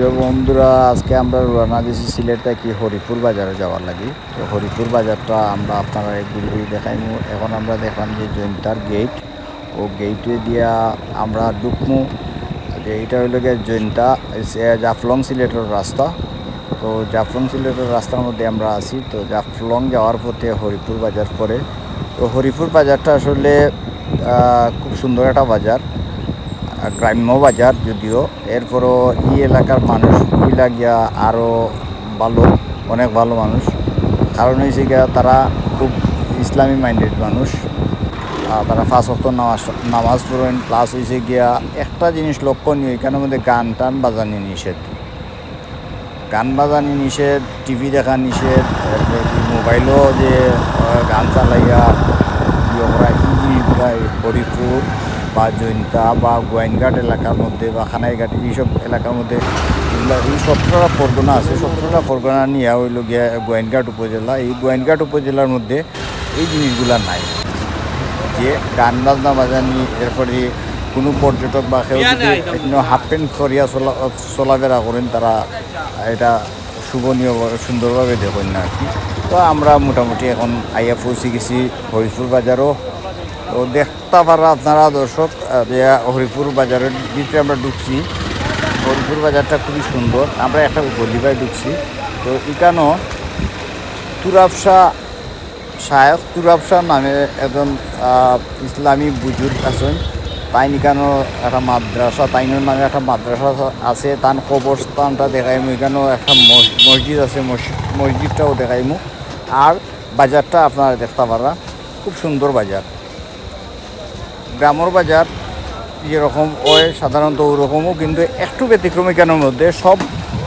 প্রিয় বন্ধুরা, আজকে আমরা রওনা দিয়েছি সিলেট থেকে হরিপুর বাজারে যাওয়ার লাগি। তো হরিপুর বাজারটা আমরা আপনারা ঘুরে ঘুরে দেখাইমু এখন আমরা দেখলাম যে জৈন্তার গেট ও গেটে দিয়া আমরা ঢুকমু। যে এটা হইল গিয়ে জৈন্তা জাফলং সিলেটের রাস্তা। তো জাফলং সিলেটের রাস্তার মধ্যে আমরা আছি। তো জাফলং যাওয়ার পথে হরিপুর বাজার পরে। তো হরিপুর বাজারটা আসলে খুব সুন্দর একটা বাজার। গ্রাম্য বাজার যদিও, এরপরও এই এলাকার মানুষ গিয়া আরও ভালো, অনেক ভালো মানুষ। কারণ হয়েছে গিয়া তারা খুব ইসলামী মাইন্ডেড মানুষ। তারা ফার্স্ট অক্ট নামাজ নামাজ পড়েন। প্লাস হয়েছে গিয়া একটা জিনিস লক্ষণীয় এখানের মধ্যে গান টান বাজানি নিষেধ। গান বাজানি নিষেধ, টিভি দেখা নিষেধ মোবাইলও যে গান চালাইয়া ইয়ে করা এই জিনিসগুলা এই হরিপুর বা জৈন্তা বা গোয়াইনঘাট এলাকার মধ্যে বা খানাইঘাট, এইসব এলাকার মধ্যে এই সতেরোটা পরগনা আছে। সতেরোটা পরগনা নিয়ে হইল গিয়া গোয়াইনঘাট উপজেলা। এই গোয়াইনঘাট উপজেলার মধ্যে এই জিনিসগুলা নাই। যে গান বাজনা বাজানি এরপরে কোনো পর্যটক বা কেউ যদি হাফ প্যান্ট করিয়া চলা, চলাফেরা করেন, তারা এটা শুভনীয় সুন্দরভাবে দেখেন না আর কি। তো আমরা মোটামুটি এখন আইয়া পৌঁছে গেছি হরিপুর বাজারও তো দেখতে পারা আপনারা দর্শক হরিপুর বাজারের ভিতরে আমরা ঢুকছি। হরিপুর বাজারটা খুবই সুন্দর, আমরা একটা গলিবায় ঢুকছি। তো এখানেও তুরাবশা শায়ক তুরাব শাহ নামে একজন ইসলামী বুজুর্গ আছেন। তাই নিকানো একটা মাদ্রাসা তাইনের নামে একটা মাদ্রাসা আছে। তার কবরস্থানটা দেখাইমু, এখানেও একটা মস- মসজিদ আছে, মস- মসজিদটাও দেখাইমু। আর বাজারটা আপনারা দেখতে পারা, খুব সুন্দর বাজার। গ্রামের বাজার, যেরকম হয়, সাধারণত ওরকমও, কিন্তু একটু ব্যতিক্রম এখানের মধ্যে সব,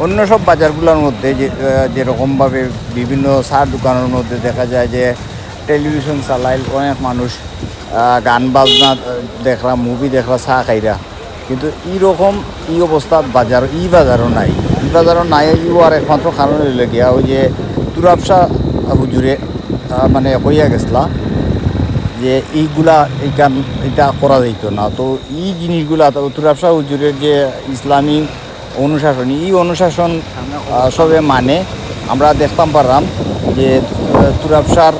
অন্য সব বাজারগুলোর মধ্যে যে যেরকমভাবে বিভিন্ন সার দোকানের মধ্যে দেখা যায় যে টেলিভিশন চালাইল অনেক মানুষ গান বাজনা দেখরা মুভি দেখরা চা খাইরা। কিন্তু এইরকম এই অবস্থা বাজার ই বাজারও নাই। ই বাজারও নাই ইও আর একমাত্র কারণ গিয়া ওই যে তুরাবসা হুজুরে মানে কইয়া গেছলা যে এইগুলা এইখান এটা করা যাইতো না। তো এই জিনিসগুলা তো তুরাবশাহ হুজুরের যে ইসলামী অনুশাসন এই অনুশাসন সবে মানে আমরা দেখতাম পারলাম যে তুরাবশার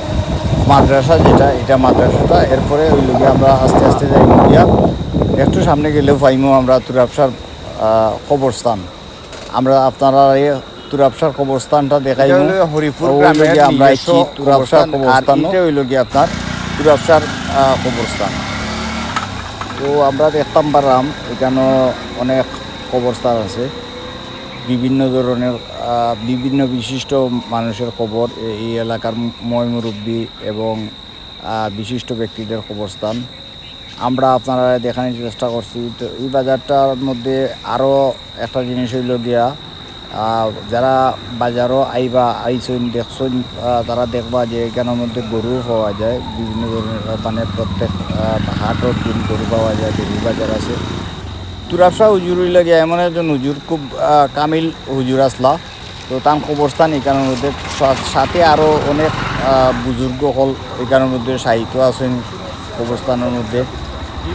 মাদ্রাসা যেটা এটা মাদ্রাসাটা এরপরে ওই লোকে আমরা আস্তে আস্তে যাই গিয়া একটু সামনে গেলেও পাইমো আমরা তুরাবশার আহ, কবরস্থান। আমরা আপনারা এই তুরাবশার কবরস্থানটা দেখাই হরিপুর ওই আমরা তুরাবশার কবরস্থান। হইল গিয়ে আপনার আহ, কবরস্থান। তো আমরা দেখতাম পারলাম এখানে অনেক কবরস্থান আছে। বিভিন্ন ধরনের বিভিন্ন বিশিষ্ট মানুষের খবর এই এলাকার ময় মুরব্বী এবং বিশিষ্ট ব্যক্তিদের কবরস্থান। আমরা আপনারা দেখানোর চেষ্টা করছি। তো এই বাজারটার মধ্যে আরও একটা জিনিস হইল গিয়া যারা বাজারও আইবা আইসইন দেখছইন আহ, তারা দেখবা যে এখানের মধ্যে গরু পাওয়া যায় বিভিন্ন ধরনের মানে প্রত্যেক হাটর দিন গরু পাওয়া যায় গরু বাজার আছে। তুরাবশা হুজুর লাগে এমন একজন হুজুর খুব কামিল হুজুর আসলা। তো তার কবরস্থান এখানের মধ্যে সাথে আরও অনেক বুজুর্গ হল এখানের মধ্যে সাহিত্য আছেন কবরস্থানের মধ্যে।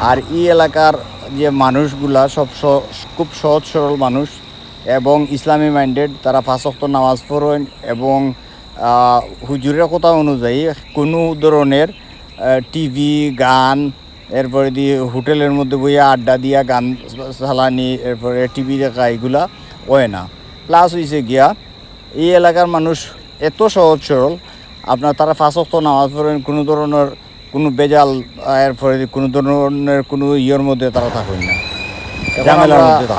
আর এই এলাকার যে মানুষগুলা সব খুব সহজ সরল মানুষ। এবং ইসলামী মাইন্ডেড তারা ফাঁসক্ত নামাজ পড়েন এবং হুজুরের কথা অনুযায়ী কোনো ধরনের টিভি গান, এরপরে দিয়ে হোটেলের মধ্যে বইয়া আড্ডা দিয়া গান চালানি, এরপরে টিভি দেখা এগুলা হয় না। প্লাস হয়েছে গিয়া, এই এলাকার মানুষ এত সহজ সরল, আপনার তারা ফাঁসক্ত নামাজ পড়েন, কোনো ধরনের কোনো বেজাল এরপরে কোনো ধরনের কোনো ইয়ের মধ্যে তারা থাকেন না।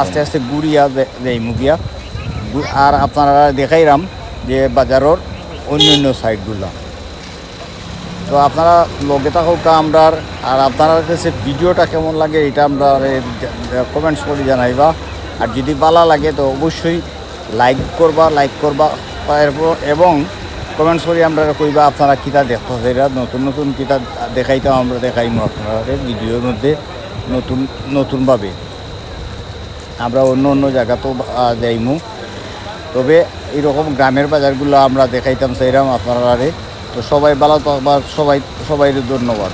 আস্তে আস্তে গুড়িয়া দেয় মুগিয়া। আর আপনারা দেখাইরাম যে বাজারের অন্য অন্য সাইডগুলো তো আপনারা লগে থাকুক আমরা আর আপনারা কাছে ভিডিওটা কেমন লাগে এটা আমরা কমেন্টস করে জানাইবা। আর যদি ভালো লাগে তো অবশ্যই লাইক করবা লাইক করবা। এরপর এবং কমেন্টস করে আমরা কইবা আপনারা কিতা দেখতে এরা নতুন নতুন কিতা দেখাইতাম আমরা দেখাইমু আপনারা ভিডিওর মধ্যে নতুন নতুনভাবে। আমরা অন্য অন্য জায়গাতেও যাইমু। তবে এরকম গ্রামের বাজারগুলো আমরা দেখাইতাম সেইরাম আপনারা তো সবাই ভালো থাকবার সবাই সবাই ধন্যবাদ।